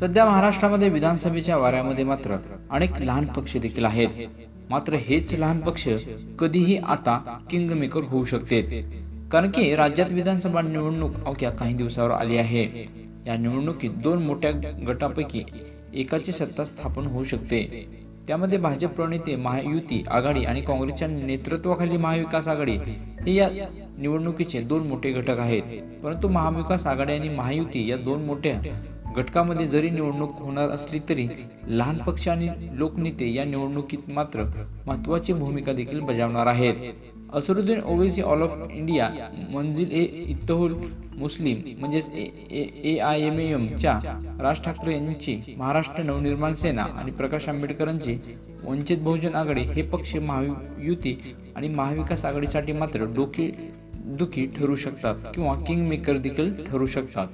सध्या महाराष्ट्रामध्ये विधानसभेच्या वाऱ्यामध्ये मात्र अनेक लहान पक्ष देखील आहेत. मात्र हेच लहान पक्ष कधीही आता किंग मेकर होऊ शकते. कारण की राज्यात विधानसभा निवडणूक अवघ्या काही दिवसावर आली आहे. या निवडणुकीत दोन मोठ्या गटापैकी एकाची सत्ता स्थापन होऊ शकते. त्यामध्ये भाजप प्रणेते महायुती आघाडी आणि काँग्रेसच्या नेतृत्वाखाली महाविकास आघाडी हे या निवडणुकीचे दोन मोठे घटक आहेत. परंतु महाविकास आघाडी आणि महायुती या दोन मोठ्या घटकामध्ये जरी निवडणूक होणार असली तरी लहान पक्ष आणि लोकनेते या निवडणुकीत मात्र महत्वाची भूमिका देखील बजावणार आहेत. Asaduddin Owaisi all of India Majlis e Ittehadul Muslimeen म्हणजेच ए आय एम एमच्या राज ठाकरे यांची महाराष्ट्र नवनिर्माण सेना आणि प्रकाश आंबेडकरांची वंचित बहुजन आघाडी हे पक्ष महायुती आणि महाविकास आघाडीसाठी मात्र डोके दुखी ठरू शकतात किंवा किंग मेकर देखील ठरू शकतात.